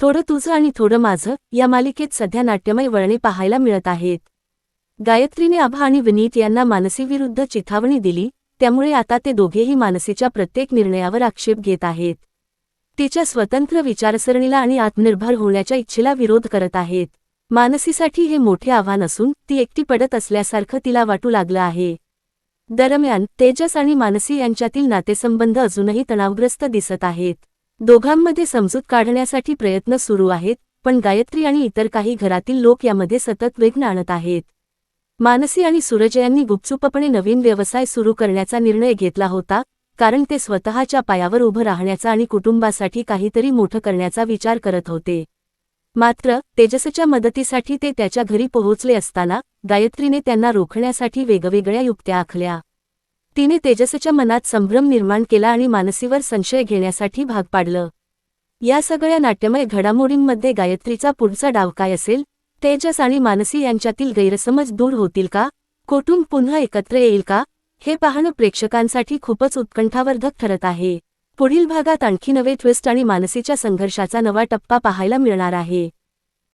थोडं तुझं आणि थोडं माझं या मालिकेत सध्या नाट्यमय वळणे पाहायला मिळत आहेत. गायत्रीने आभा आणि विनीत यांना मानसीविरुद्ध चिथावणी दिली त्यामुळे आता ते दोघेही मानसीच्या प्रत्येक निर्णयावर आक्षेप घेत आहेत. तिच्या स्वतंत्र विचारसरणीला आणि आत्मनिर्भर होण्याच्या इच्छेला विरोध करत आहेत. मानसीसाठी हे मोठे आव्हान असून ती एकटी पडत असल्यासारखं तिला वाटू लागलं आहे. दरम्यान तेजस आणि मानसी यांच्यातील नातेसंबंध अजूनही तणावग्रस्त दिसत आहेत. दोघांमध्ये समजूत काढण्यासाठी प्रयत्न सुरू आहेत पण गायत्री आणि इतर काही घरातील लोक यामध्ये सतत विघ्न आणत आहेत. मानसी आणि सूरज यांनी गुपचूपपणे नवीन व्यवसाय सुरू करण्याचा निर्णय घेतला होता कारण ते स्वतःच्या पायावर उभं राहण्याचा आणि कुटुंबासाठी काहीतरी मोठं करण्याचा विचार करत होते. मात्र तेजसच्या मदतीसाठी ते त्याच्या घरी पोहोचले असताना गायत्रीने त्यांना रोखण्यासाठी वेगवेगळ्या युक्त्या आखल्या. तिने तेजसच्या मनात संभ्रम निर्माण केला आणि मानसीवर संशय घेण्यासाठी भाग पाडलं. या सगळ्या नाट्यमय घडामोडींमध्ये गायत्रीचा पुढचा डाव काय असेल? तेजस आणि मानसी यांच्यातील गैरसमज दूर होतील का? कोटुंब पुन्हा एकत्र येईल का? हे पाहणं प्रेक्षकांसाठी खूपच उत्कंठावर्धक ठरत आहे. पुढील भागात आणखी नवे ट्विस्ट आणि मानसीच्या संघर्षाचा नवा टप्पा पाहायला मिळणार आहे.